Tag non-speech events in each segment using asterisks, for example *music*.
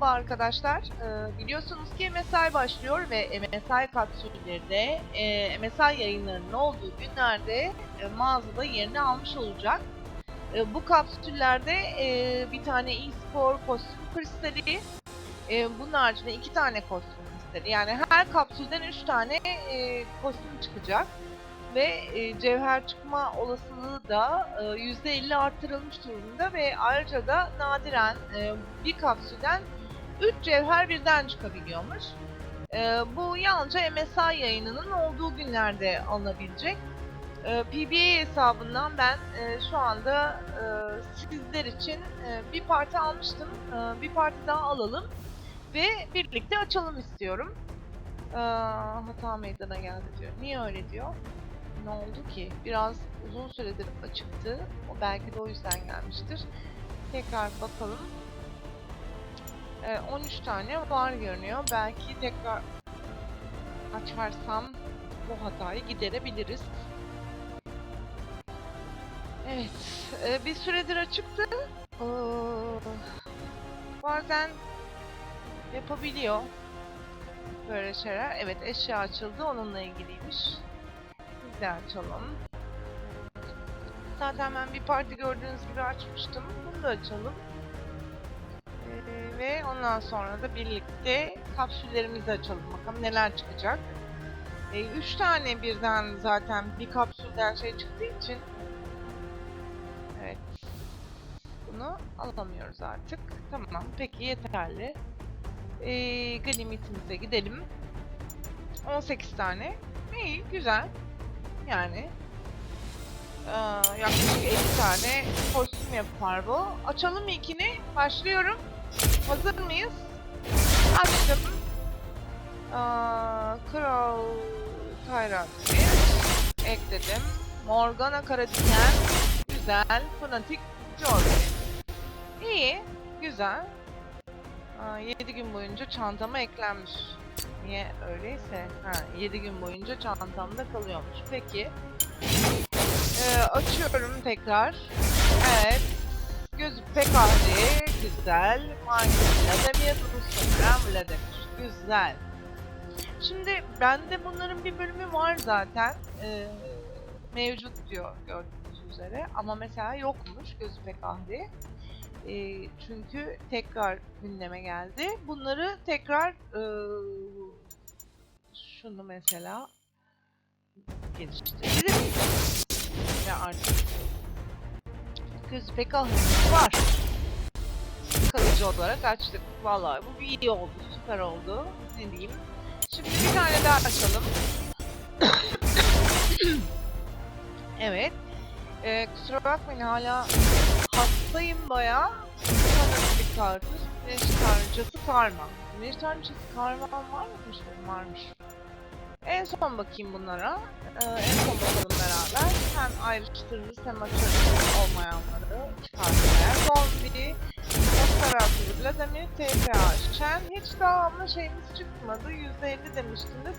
merhaba arkadaşlar. Ee, biliyorsunuz ki MSI başlıyor ve MSI kapsülleri de e, MSI yayınlarının olduğu günlerde e, mağazada yerini almış olacak. E, bu kapsüllerde e, bir tane e-spor kostüm kristali, e, bunun haricinde iki tane kostüm kristali. Yani her kapsülden üç tane kostüm çıkacak ve cevher çıkma olasılığı da e, %50 arttırılmış durumda ve ayrıca da nadiren bir kapsülden 3 cevher birden çıkabiliyormuş. E, bu yalnızca MSI yayınının olduğu günlerde alınabilecek. E, PBA hesabından ben e, şu anda e, sizler için e, bir parti almıştım. E, bir parti daha alalım ve birlikte açalım istiyorum. E, hata meydana geldi diyor. Niye öyle diyor? ne oldu ki? Biraz uzun süredir açıktı. O belki de o yüzden gelmiştir. Tekrar bakalım. Ee, 13 tane var görünüyor. Belki tekrar açarsam bu hatayı giderebiliriz. Evet. ee, bir süredir açıktı. Ee, bazen yapabiliyor böyle şeyler. Evet eşya açıldı. Onunla ilgiliymiş. Biz de açalım. Zaten ben bir parti gördüğünüz gibi açmıştım. Bunu da açalım. Ve ondan sonra da birlikte kapsüllerimizi açalım. Bakalım neler çıkacak. Ee, üç tane birden zaten bir kapsülden şey çıktığı için Evet. Bunu alamıyoruz artık. Tamam. Peki yeterli. Ee, limitimize gidelim. 18 tane. İyi, güzel. Yani eee, yaklaşık 50 tane kostüm yapar bu. Açalım ilkini. Başlıyorum. Hazır mıyız? Açtım. Aa, Kral Tyrant ekledim. Morgana Karadiken. Güzel. Fnatic Jordan. İyi. Güzel. 7 gün boyunca çantama eklenmiş. Niye öyleyse? Ha, 7 gün boyunca çantamda kalıyormuş. Peki. Ee, açıyorum tekrar. Evet. Gözü pek adi. Güzel. Vladimir. Rusya Vladimir. Güzel. Şimdi bende bunların bir bölümü var zaten. Ee, mevcut diyor gördüğünüz üzere. Ama mesela yokmuş gözü pek ahri. Ee, çünkü tekrar gündeme geldi. Bunları tekrar e, şunu mesela geliştirebiliriz. Ve artık gözü pek ahımız var. Kalıcı olarak açtık. Vallahi bu bir iyi oldu. Süper oldu. Ne diyeyim. Şimdi bir tane daha açalım. *coughs* evet. Ee, kusura bakmayın hala hastayım bayağı. Fanatik karpuz, güneş tanrıçası karma. Güneş tanrıçası karma var mıymış? Varmış. En son bakayım bunlara. Ee, en son bakalım beraber. Hem ayrıştırırız hem açarız olmayanları çıkartmaya. Zombi, Nosferatu, Vladimir, TPA, Shen. Hiç daha ama şeyimiz çıkmadı. %50 demiştiniz.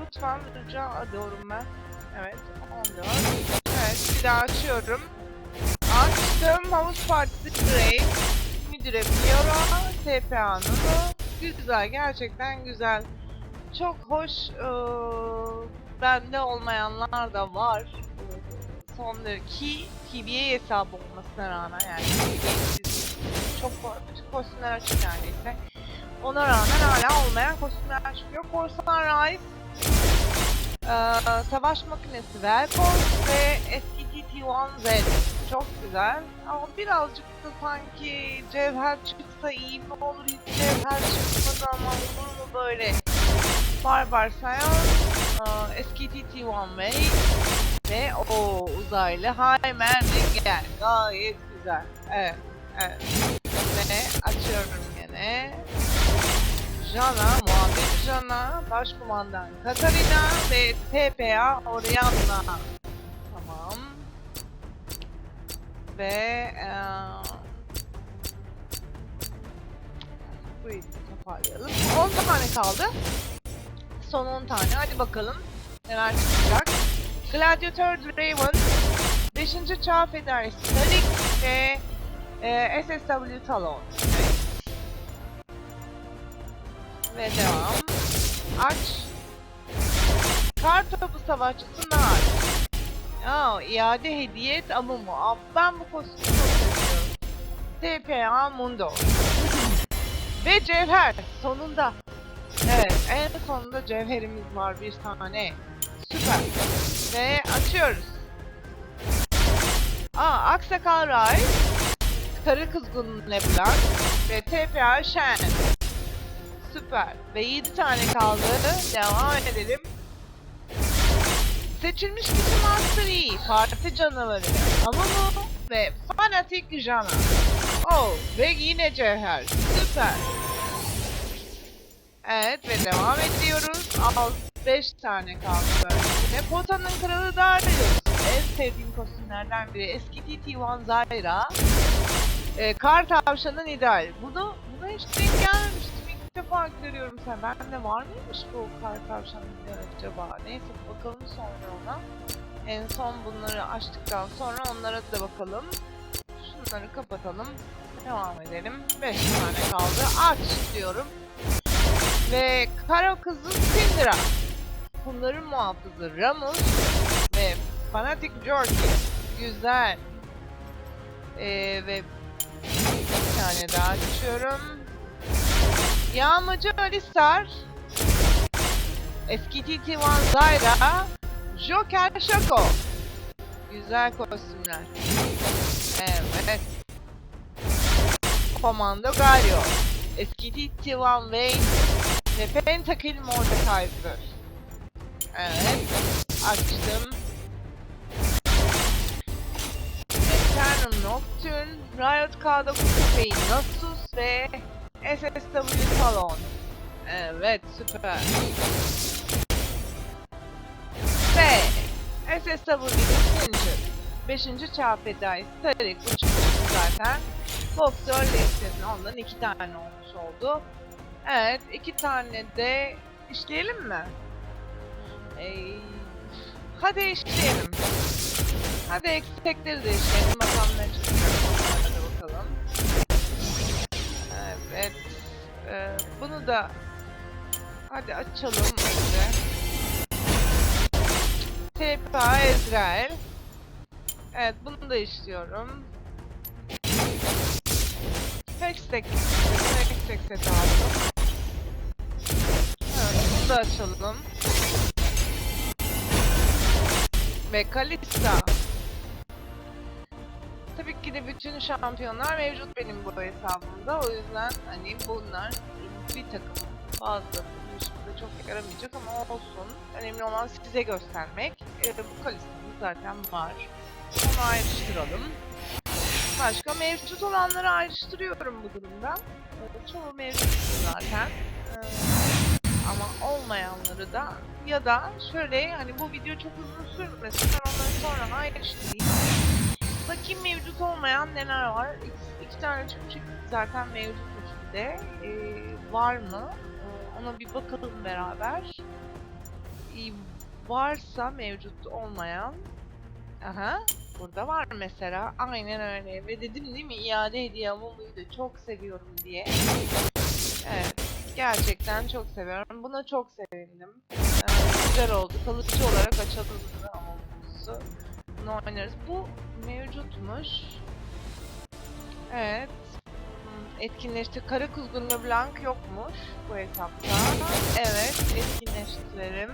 Lütfen rica ediyorum ben. Evet, 14. Evet, bir daha açıyorum. Açtım. Havuz Partisi Grey. Müdüre Fiora. TPA'nın Güzel. Gerçekten güzel. Çok hoş. Ee, bende olmayanlar da var. Ee, Son ki PBA hesabı olmasına rağmen yani çok bütün kostümler açık neredeyse. Ona rağmen hala olmayan kostümler çıkıyor. Korsan Rise, ee, Savaş Makinesi Velkos ve SKT-T1Z çok güzel. Ama birazcık da sanki cevher çıksa iyi mi olur hiç cevher çıkmadı ama olur mu böyle? Barbar Sayan, e, SKT-T1 Way ve o uzaylı Heimer Ringer. Gayet güzel. Evet, evet. Ve açıyorum yine. Jana, Muhammed Jana, Başkumandan Katarina ve TPA Orianna. Tamam. Ve eee burayı toparlayalım. 10 tane kaldı. Son 10 tane. Hadi bakalım neler çıkacak. Gladiator Draven, 5. Çağ Fedarisi Tarik ve e, SSW Talon. Ve devam. Aç. Kar topu savaşçısı nar. Aa, iade hediye et Amumu. Aa, ben bu kostümü çok seviyorum. TPA Mundo. Ve cevher. Sonunda. Evet en sonunda cevherimiz var bir tane. Süper. Ve açıyoruz. Aa Aksakal Ray. Karı Kızgın Leblanc. Ve TPA Shen. Süper. Ve 7 tane kaldı. Devam edelim. Seçilmiş kişi Master Yi, Parti Canavarı, Amumu ve Fanatik Jana. Oh, ve yine Cevher. Süper. Evet ve devam ediyoruz. Al 5 tane kaldı böyle. Pota'nın Kralı Darius. En sevdiğim kostümlerden biri. Eski TT1 Zyra. Ee, kar tavşanın ideal. Bunu, buna hiç denk gelmemiştim. İlk defa görüyorum sen. Bende var mıymış bu kar tavşanın ideal acaba? Neyse bakalım sonra ona. En son bunları açtıktan sonra onlara da bakalım. Şunları kapatalım. Devam edelim. 5 tane kaldı. Aç diyorum. Ve Karo Kızı Syndra. Bunların muhafızı Ramus ve Fanatic Jordi. Güzel. Ee, ve tane daha açıyorum. Yağmacı Alistar. Eski TT1 Zyra. Joker Shako. Güzel kostümler. Evet. Komando Galio. Eski TT1 Wayne ve Pentakill Mordekaiser. Evet. Açtım. Eternum Nocturne, Riot K9 Köpeği Nasus ve SSW Talon. Evet, süper. Ve SSW Messenger. 5. çağ fedaisi Tarık uçmuş zaten. Boxer Lex'in ondan iki tane olmuş oldu. Evet, iki tane de işleyelim mi? Ee, hadi işleyelim. Hadi eksikleri de işleyelim. Bakalım ne çıkacak. Bakalım. Evet. Ee, bunu da hadi açalım önce. TPA Ezrail. Evet bunu da işliyorum. Hextech. Hextech seti aldım. Evet bunu da açalım. Ve Kalista. Tabii ki de bütün şampiyonlar mevcut benim bu hesabımda. O yüzden hani bunlar bir takım bazı burada çok yaramayacak ama olsun. Önemli olan size göstermek. Ee, bu Kalista'mız zaten var. Onu ayrıştıralım. Başka mevcut olanları ayrıştırıyorum bu durumda. Ee, çoğu mevcut zaten. Ee, ama olmayanları da ya da şöyle hani bu video çok uzun sürmesin ben onları sonra ayrıştırayım. Bakayım mevcut olmayan neler var. İki, iki tane çünkü zaten mevcutmuş bir de. Ee, var mı? Ee, ona bir bakalım beraber. Ee, varsa mevcut olmayan. Aha. Burada var mesela. Aynen öyle. Ve dedim değil mi iade hediye Amumu'yu da çok seviyorum diye. Evet. Gerçekten çok seviyorum. Buna çok sevindim. Ee, güzel oldu. Kalıcı olarak açalım bunu Amumu'su. Bunu oynarız. Bu mevcutmuş. Evet. Hmm, Etkinleşti. Kara Kuzgun Leblanc yokmuş bu hesapta. Evet. Etkinleştirelim.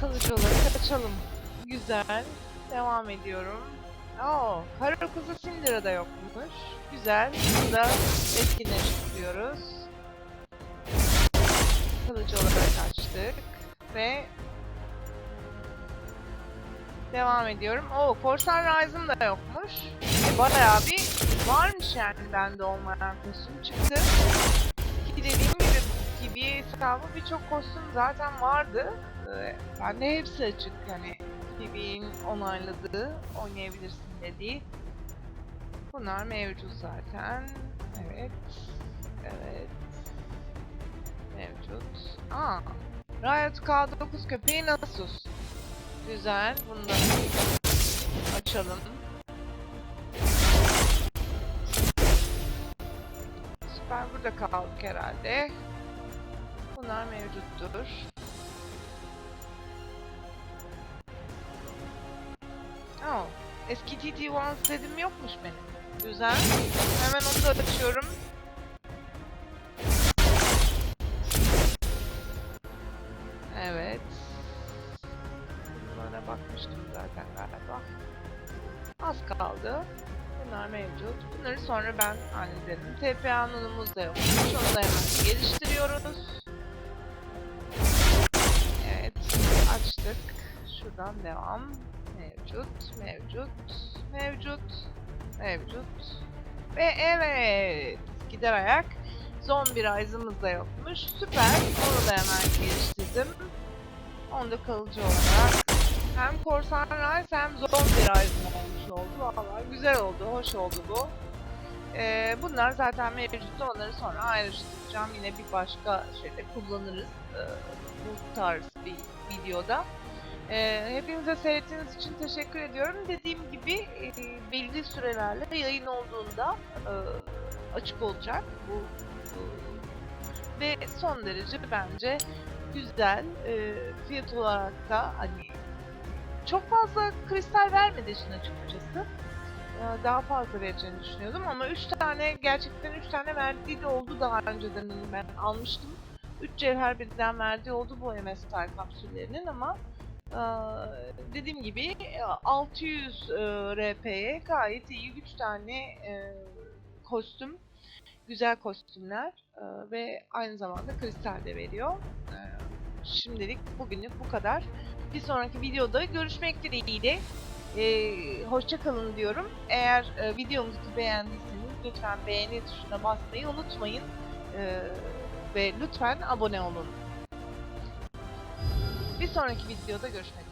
Kalıcı olarak açalım. Güzel. Devam ediyorum. Oo, Kara Kuzu Cinder'a da yokmuş. Güzel. Bunu da etkinleştiriyoruz. Kalıcı olarak açtık. Ve Devam ediyorum. Oo, Corsair Rise'ın da yokmuş. E, bayağı bir varmış yani bende olmayan kostüm çıktı. Ki dediğim gibi gibi hesabı birçok kostüm zaten vardı. Ee, bende hepsi açık hani TV'nin onayladığı oynayabilirsin dediği. Bunlar mevcut zaten. Evet. Evet. Mevcut. Aa. Riot K9 köpeği Nasus. Güzel. Bunu da açalım. Ben burada kaldık herhalde. Bunlar mevcuttur. Oh, eski TT1 dedim yokmuş benim. Güzel. Hemen onu da açıyorum. Kaldı. Bunlar mevcut. Bunları sonra ben hallederim. TP anonumuz da yok. Şunu da hemen geliştiriyoruz. Evet. Açtık. Şuradan devam. Mevcut. Mevcut. Mevcut. Mevcut. Ve evet. Gider ayak. Zombi Rise'ımız da yokmuş. Süper. Onu da hemen geliştirdim. Onu da kalıcı olarak hem Korsan Rise hem Zombie Rise'ım olmuş oldu. Vallahi güzel oldu, hoş oldu bu. Ee, bunlar zaten mevcutta. Onları sonra ayrıştıracağım. Yine bir başka şeyde kullanırız. Ee, bu tarz bir videoda. Ee, hepinize seyrettiğiniz için teşekkür ediyorum. Dediğim gibi e, belli sürelerle yayın olduğunda e, açık olacak bu, bu ve son derece bence güzel e, fiyat olarak da hani çok fazla kristal vermedi işin açıkçası. Ee, Daha fazla vereceğini düşünüyordum ama 3 tane gerçekten 3 tane verdiği de oldu daha önceden ben almıştım. 3 cevher birden verdiği oldu bu MSI kapsüllerinin ama e, dediğim gibi e, 600 e, RP'ye gayet iyi 3 tane e, kostüm güzel kostümler e, ve aynı zamanda kristal de veriyor. E, Şimdilik bugünlük bu kadar. Bir sonraki videoda görüşmek dileğiyle. Ee, hoşça kalın diyorum. Eğer e, videomuzu beğendiyseniz lütfen beğeni tuşuna basmayı unutmayın. Ee, ve lütfen abone olun. Bir sonraki videoda görüşmek.